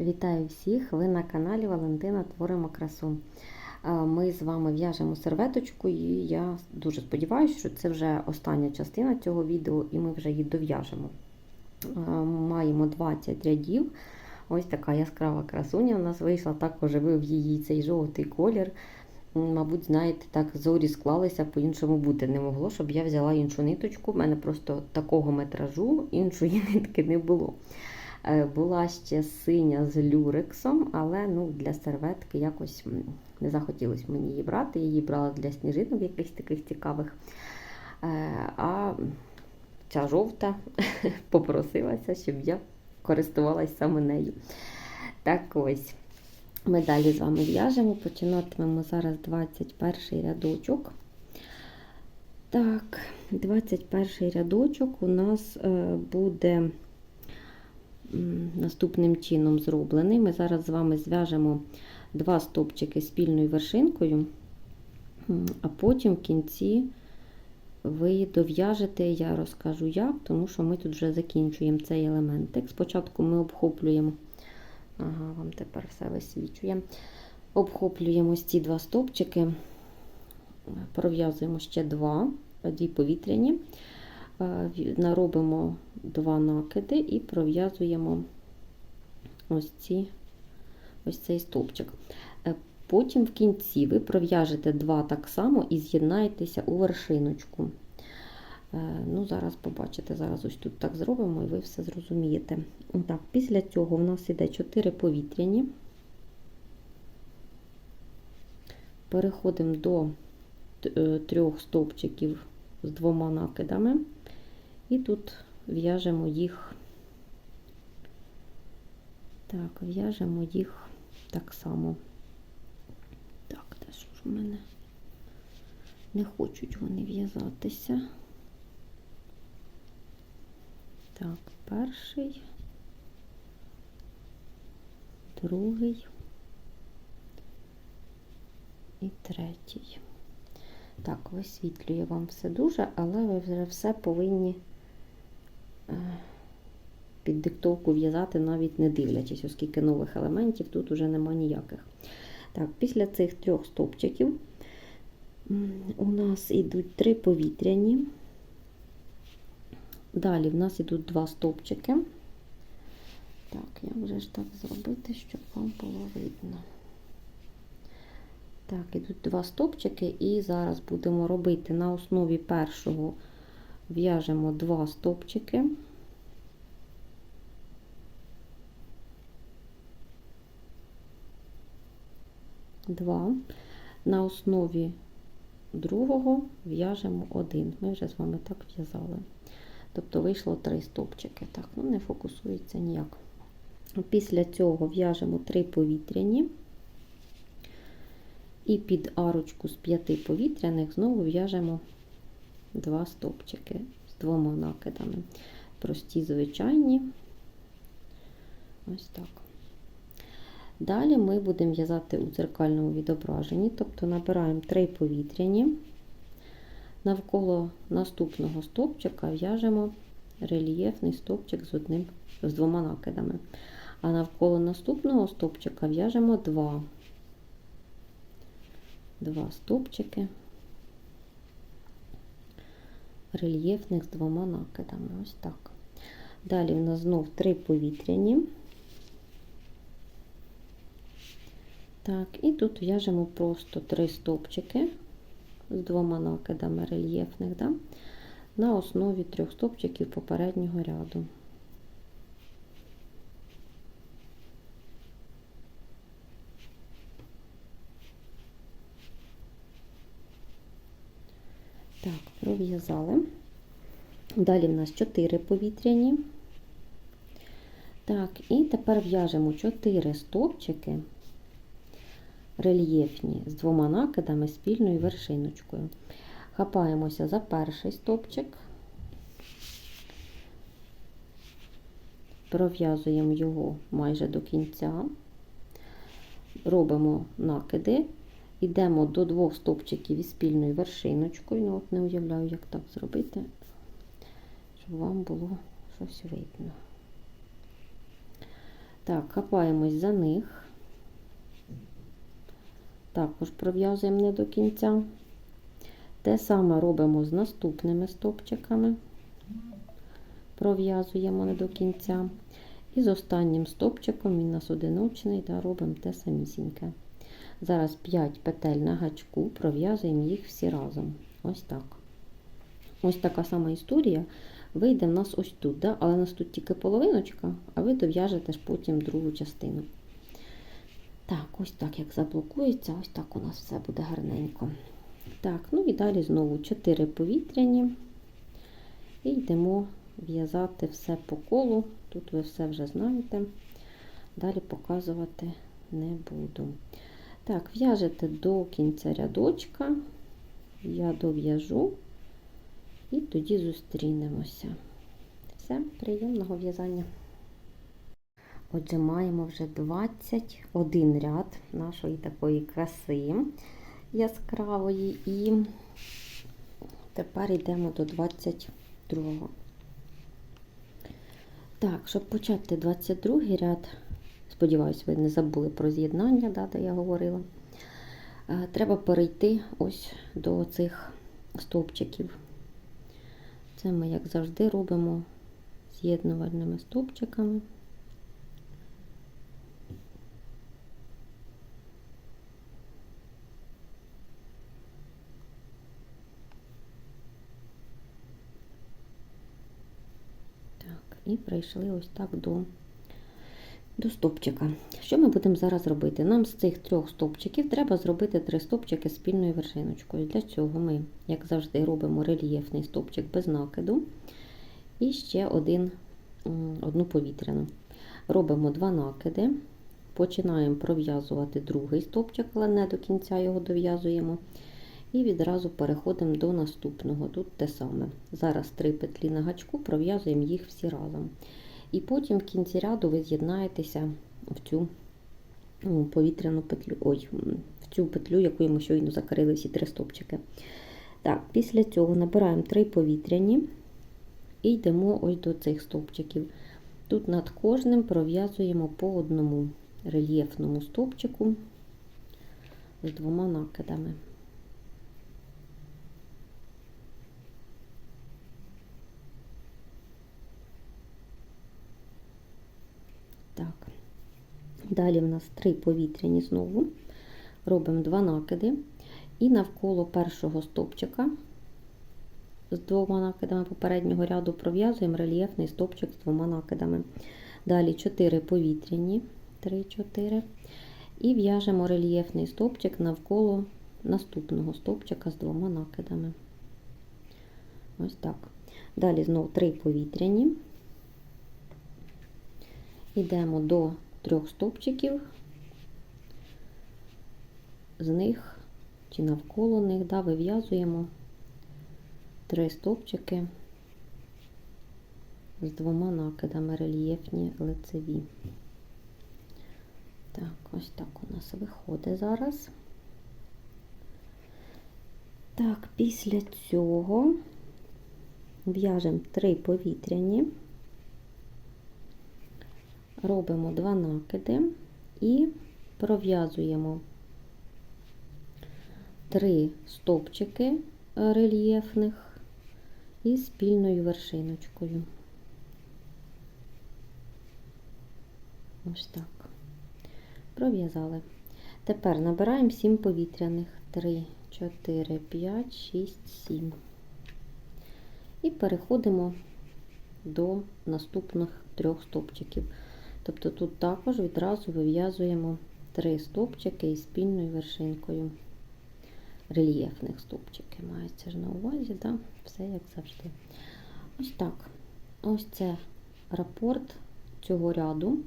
Вітаю всіх! Ви на каналі Валентина Творимо красу. Е, Ми з вами в'яжемо серветочку, і я дуже сподіваюся, що це вже остання частина цього відео, і ми вже її дов'яжемо. Е, Маємо 20 рядів. Ось така яскрава красуня у нас вийшла. Також вив її цей жовтий колір. Мабуть, знаєте, так зорі склалися, по-іншому бути не могло, щоб я взяла іншу ниточку. У мене просто такого метражу, іншої нитки не було. Е, Була ще синя з люрексом, але ну, для серветки якось не захотілося мені її брати. Її брала для сніжинок якихось таких цікавих. Е, А ця жовта попросилася, щоб я користувалась саме нею. Так ось. Ми далі з вами в'яжемо, починатимемо зараз 21 рядочок. Так, 21 рядочок у нас е, буде наступним чином зроблений. Ми зараз з вами зв'яжемо два стовпчики спільною вершинкою, а потім в кінці ви дов'яжете, я розкажу як, тому що ми тут вже закінчуємо цей елементик. Спочатку ми обхоплюємо, ага, вам тепер все висвічує. Обхоплюємо ось ці два стовпчики, пров'язуємо ще два, дві повітряні наробимо два накиди і пров'язуємо ось ці, ось цей стовпчик. Потім в кінці ви пров'яжете два так само і з'єднаєтеся у вершиночку. Ну, Зараз побачите, зараз ось тут так зробимо, і ви все зрозумієте. Так, Після цього в нас іде 4 повітряні. Переходимо до трьох стовпчиків з двома накидами. І тут в'яжемо їх, так, в'яжемо їх так само. Так, де ж у мене не хочуть вони в'язатися. Так, перший, другий і третій. Так, висвітлює вам все дуже, але ви вже все повинні під диктовку в'язати, навіть не дивлячись, оскільки нових елементів тут уже нема ніяких. Так, Після цих трьох стопчиків у нас йдуть три повітряні. Далі в нас йдуть два стопчики. Так, як вже ж так зробити, щоб вам було видно. Так, ідуть два стопчики, і зараз будемо робити на основі першого в'яжемо два стопчики. Два. На основі другого в'яжемо один. Ми вже з вами так в'язали. Тобто вийшло три стопчики. Так, ну не фокусується ніяк. Після цього в'яжемо три повітряні. І під арочку з п'яти повітряних знову в'яжемо два стовпчики з двома накидами. Прості, звичайні. Ось так. Далі ми будемо в'язати у дзеркальному відображенні, тобто набираємо три повітряні, навколо наступного стовпчика в'яжемо рельєфний стовпчик з одним, з двома накидами. А навколо наступного стовпчика в'яжемо два. Два стовпчики рельєфних з двома накидами. Ось так. Далі в нас знов три повітряні. Так, і тут в'яжемо просто три стовпчики з двома накидами рельєфних, да, на основі трьох стовпчиків попереднього ряду. Так, пров'язали. Далі в нас 4 повітряні. Так, і тепер в'яжемо 4 стовпчики рельєфні з двома накидами спільною вершиночкою. Хапаємося за перший стовпчик, пров'язуємо його майже до кінця, робимо накиди. Йдемо до двох стовпчиків із спільною вершиночкою. Ну, от не уявляю, як так зробити, щоб вам було щось видно. Так, хапаємось за них. Також пров'язуємо не до кінця. Те саме робимо з наступними стопчиками. Пров'язуємо не до кінця. І з останнім стопчиком, він у нас одиночний, та робимо те самісіньке. Зараз 5 петель на гачку, пров'язуємо їх всі разом. Ось так. Ось така сама історія. Вийде в нас ось тут, да? але у нас тут тільки половиночка, а ви дов'яжете ж потім другу частину. Так, ось так, як заблокується, ось так у нас все буде гарненько. Так, ну і далі знову 4 повітряні. І йдемо в'язати все по колу. Тут ви все вже знаєте. Далі показувати не буду. Так, в'яжете до кінця рядочка, я дов'яжу і тоді зустрінемося. Все, приємного в'язання. Отже, маємо вже 21 ряд нашої такої краси яскравої, і тепер йдемо до 22. Так, щоб почати 22 ряд, сподіваюсь, ви не забули про з'єднання, да, де я говорила. Е, Треба перейти ось до цих стовпчиків. Це ми, як завжди, робимо з'єднувальними стовпчиками. Так, і прийшли ось так до, до стовпчика. Що ми будемо зараз робити? Нам з цих трьох стовпчиків треба зробити три стовпчики спільною вершиночкою. Для цього ми, як завжди, робимо рельєфний стовпчик без накиду. І ще один, одну повітряну. Робимо два накиди. Починаємо пров'язувати другий стовпчик, але не до кінця його дов'язуємо. І відразу переходимо до наступного. Тут те саме. Зараз три петлі на гачку, пров'язуємо їх всі разом. І потім в кінці ряду ви з'єднаєтеся в цю ну, повітряну петлю, ой, в цю петлю, яку ми щойно закрили всі три стопчики. Так, після цього набираємо три повітряні і йдемо ось до цих стовпчиків. Тут над кожним пров'язуємо по одному рельєфному стовпчику з двома накидами. Так. Далі в нас три повітряні знову. Робимо два накиди. І навколо першого стовпчика з двома накидами попереднього ряду пров'язуємо рельєфний стовпчик з двома накидами. Далі 4 повітряні, 3-4. І в'яжемо рельєфний стовпчик навколо наступного стовпчика з двома накидами. Ось так. Далі знову 3 повітряні. Йдемо до трьох стовпчиків, з них чи навколо них да, вив'язуємо три стовпчики з двома накидами рельєфні лицеві. Так, ось так у нас виходить зараз. Так, після цього в'яжемо три повітряні робимо два накиди і пров'язуємо три стовпчики рельєфних і спільною вершиночкою. Ось так. Пров'язали. Тепер набираємо 7 повітряних. 3, 4, 5, 6, 7. І переходимо до наступних трьох стовпчиків. Тобто тут також відразу вив'язуємо три стовпчики із спільною вершинкою. Рельєфних стовпчики мається ж на увазі, да? все як завжди. Ось так. Ось це рапорт цього ряду.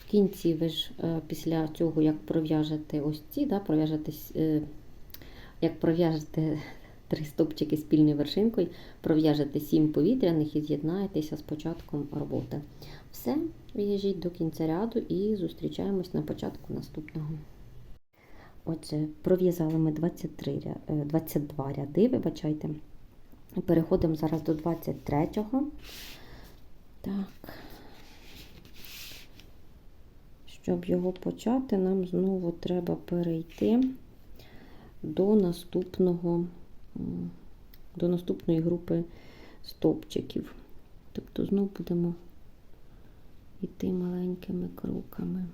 В кінці ви ж е, після цього, як пров'яжете ось ці, да, пров'яжете, е, як пров'яжете три стовпчики спільною вершинкою, пров'яжете 7 повітряних і з'єднаєтеся з початком роботи. Все, в'яжіть до кінця ряду і зустрічаємось на початку наступного. Отже, пров'язали ми 23, 22 ряди, вибачайте. Переходимо зараз до 23-го. Так. Щоб його почати, нам знову треба перейти до наступного, м, до наступної групи стовпчиків. Тобто знову будемо йти маленькими кроками.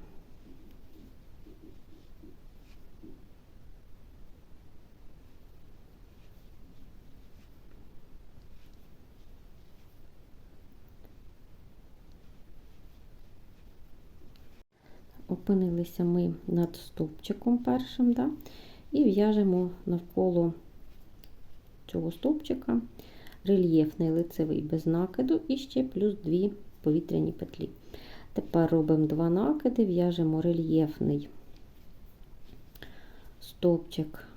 Опинилися ми над стовпчиком першим, да? і в'яжемо навколо цього стовпчика рельєфний лицевий без накиду і ще плюс дві повітряні петлі. Тепер робимо два накиди, в'яжемо рельєфний стовпчик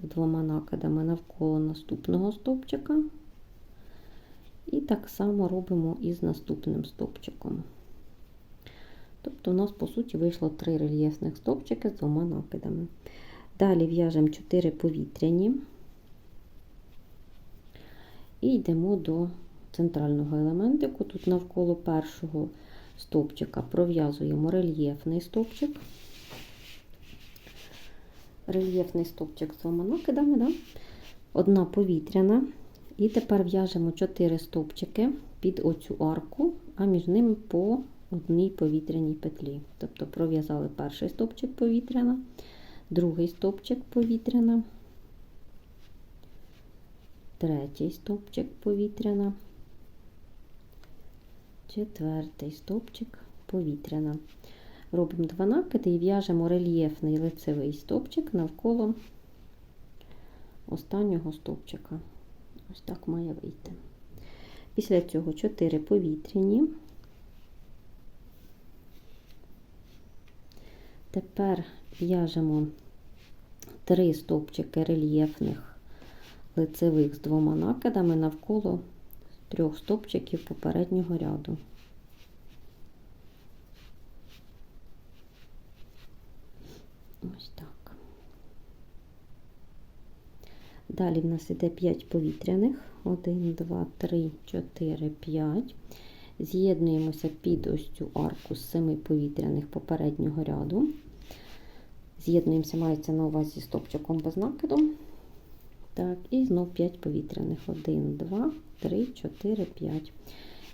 двома накидами навколо наступного стовпчика. І так само робимо і з наступним стовпчиком. Тобто у нас, по суті, вийшло три рельєфних стовпчики з двома накидами. Далі в'яжемо 4 повітряні і йдемо до центрального елементику. Тут навколо першого стовпчика пров'язуємо рельєфний стовпчик. Рельєфний стовпчик з двома накидами, да? одна повітряна. І тепер в'яжемо 4 стовпчики під оцю арку, а між ними по одній повітряній петлі. Тобто пров'язали перший стовпчик повітряна, другий стовпчик повітряна, третій стовпчик повітряна, четвертий стовпчик повітряна. Робимо два накиди і в'яжемо рельєфний лицевий стовпчик навколо останнього стовпчика. Ось так має вийти. Після цього 4 повітряні. Тепер в'яжемо 3 стовпчики рельєфних лицевих з двома накидами навколо трьох стовпчиків попереднього ряду. Ось так. Далі в нас іде 5 повітряних. 1, 2, 3, 4, 5. З'єднуємося під ось цю арку з 7 повітряних попереднього ряду. З'єднуємося, мається на увазі стопчиком без накиду. Так, і знов 5 повітряних. 1, 2, 3, 4, 5.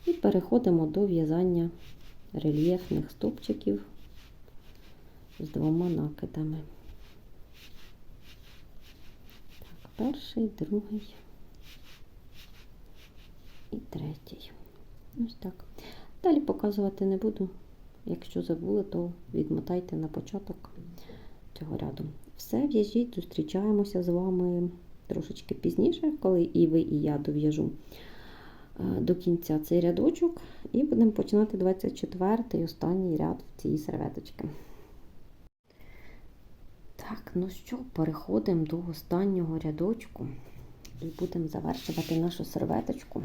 І переходимо до в'язання рельєфних стопчиків з двома накидами. Так, перший, другий і третій. Ось так. Далі показувати не буду. Якщо забули, то відмотайте на початок цього ряду. Все, в'яжіть, зустрічаємося з вами трошечки пізніше, коли і ви, і я дов'яжу до кінця цей рядочок, і будемо починати 24-й останній ряд цієї серветочки. Так, ну що, переходимо до останнього рядочку і будемо завершувати нашу серветочку.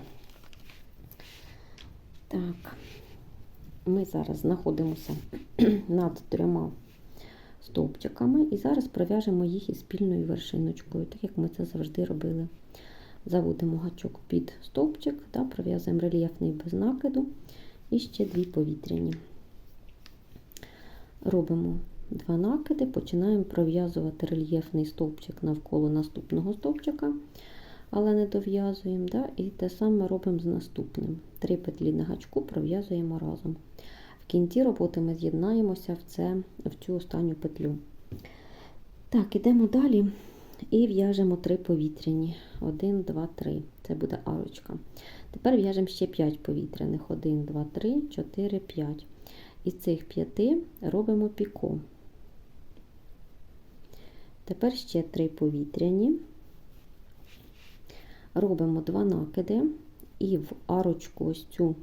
Так, ми зараз знаходимося над трьома стовпчиками і зараз пров'яжемо їх із спільною вершиночкою, так як ми це завжди робили. Заводимо гачок під стовпчик та пров'язуємо рельєфний без накиду і ще дві повітряні. Робимо два накиди, починаємо пров'язувати рельєфний стовпчик навколо наступного стовпчика, але не дов'язуємо. І те саме робимо з наступним. Три петлі на гачку пров'язуємо разом. В кінці роботи ми з'єднаємося в, це, в цю останню петлю. Так, ідемо далі і в'яжемо три повітряні. 1, 2, 3. Це буде арочка. Тепер в'яжемо ще 5 повітряних. 1, 2, 3, 4, 5. Із цих 5 робимо піко. Тепер ще 3 повітряні. Робимо 2 накиди і в арочку ось цю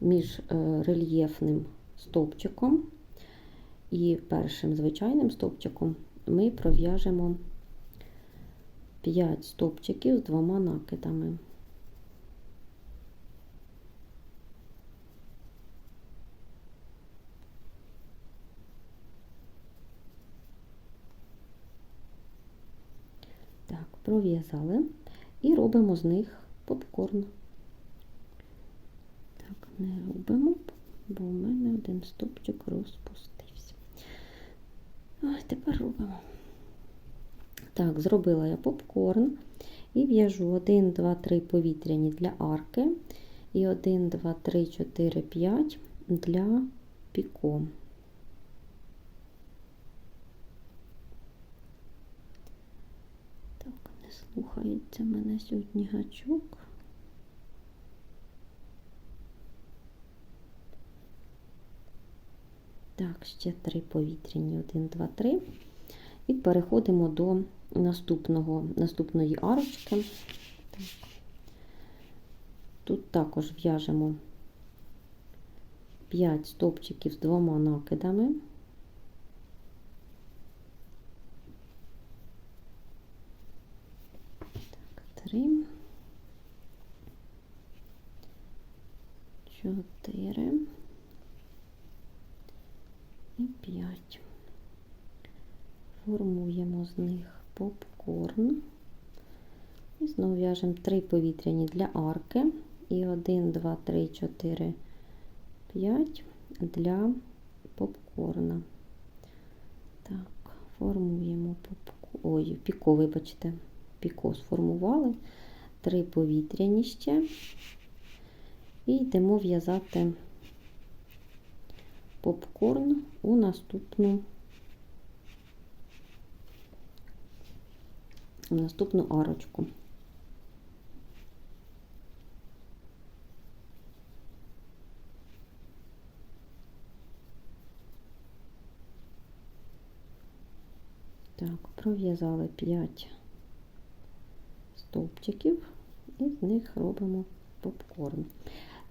між е, рельєфним стовпчиком і першим звичайним стовпчиком ми пров'яжемо 5 стовпчиків з двома накидами. Так, пров'язали і робимо з них попкорн. Не робимо. бо у мене один стопчик розпустився. Ось тепер робимо. Так, зробила я попкорн і в'яжу 1, 2, 3 повітряні для арки і 1, 2, 3, 4, 5 для піко. Так, не слухається мене сьогодні гачок. Так, ще три повітряні, 1, 2, 3. І переходимо до наступного, наступної арочки. Так. Тут також в'яжемо 5 стовпчиків з двома накидами. Так, 3, 4 і 5. Формуємо з них попкорн. І знову в'яжемо 3 повітряні для арки. І 1, 2, 3, 4, 5 для попкорна. Так, формуємо попкорн. Ой, піко, вибачте, піко сформували. 3 повітряні ще. І йдемо в'язати попкорн у наступну в наступну арочку. Так, пров'язали 5 стовпчиків і з них робимо попкорн.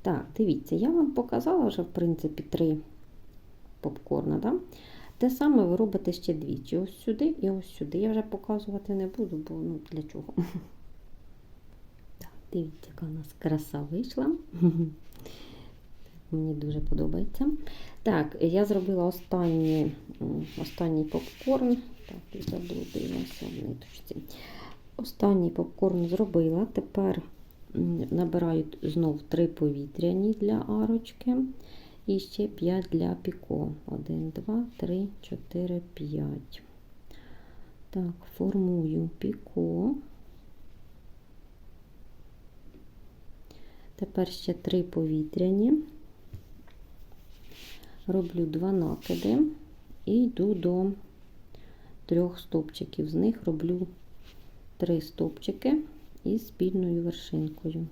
Так, дивіться, я вам показала вже, в принципі, три попкорна. Да? Те саме ви робите ще двічі. Ось сюди і ось сюди. Я вже показувати не буду, бо ну для чого. Так, Дивіться, яка у нас краса вийшла. Мені дуже подобається. Так, я зробила останній, останній попкорн. Так, і заблудилася в ниточці. Останній попкорн зробила. Тепер набираю знов 3 повітряні для арочки. І ще 5 для піко. 1, 2, 3, 4, 5. Так, формую піко. Тепер ще 3 повітряні. Роблю 2 накиди і йду до трьох стовпчиків. З них роблю 3 стовпчики із спільною вершинкою.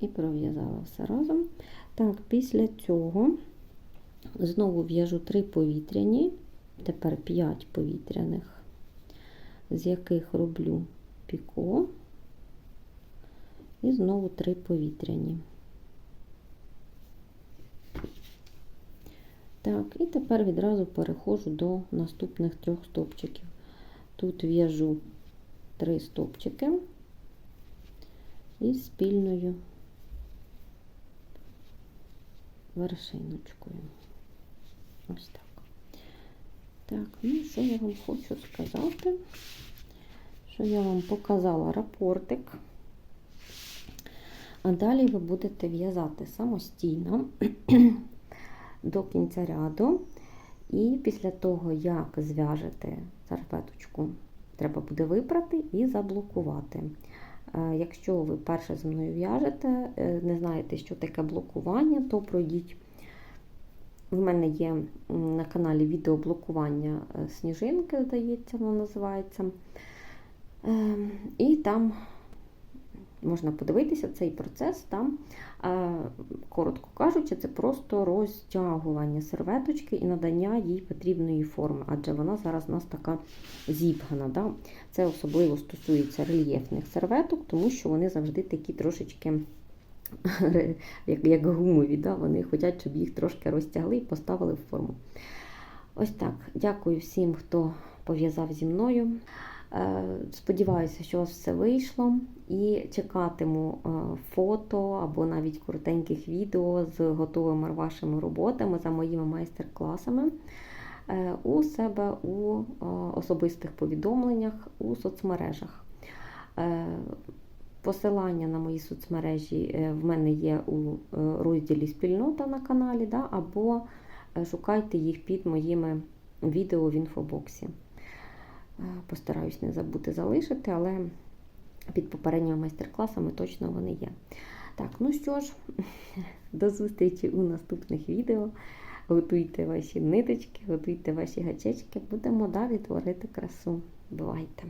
І пров'язала все разом. Так, після цього знову в'яжу 3 повітряні, тепер 5 повітряних, з яких роблю піко, і знову 3 повітряні. Так, і тепер відразу переходжу до наступних трьох стовпчиків. Тут в'яжу 3 стовпчики із спільною вершиночкою. Ось так. Так, ну що я вам хочу сказати? Що я вам показала рапортик, а далі ви будете в'язати самостійно до кінця ряду. І після того, як зв'яжете серветочку, треба буде випрати і заблокувати. Якщо ви перше зі мною в'яжете, не знаєте, що таке блокування, то пройдіть. В мене є на каналі відео блокування сніжинки, здається, воно називається. І там можна подивитися цей процес. Там, коротко кажучи, це просто розтягування серветочки і надання їй потрібної форми, адже вона зараз у нас така зібгана. Да? Це особливо стосується рельєфних серветок, тому що вони завжди такі трошечки. Як як гумові, да? вони хочуть, щоб їх трошки розтягли і поставили в форму. Ось так. Дякую всім, хто пов'язав зі мною. Е, Сподіваюся, що у вас все вийшло. І чекатиму е, фото або навіть коротеньких відео з готовими вашими роботами за моїми майстер-класами е, у себе у особистих повідомленнях у соцмережах. Посилання на мої соцмережі в мене є у розділі спільнота на каналі, да, або шукайте їх під моїми відео в інфобоксі. Постараюсь не забути залишити, але під попередніми майстер-класами точно вони є. Так, ну що ж, до зустрічі у наступних відео. Готуйте ваші ниточки, готуйте ваші гачечки. Будемо далі творити красу. Бувайте!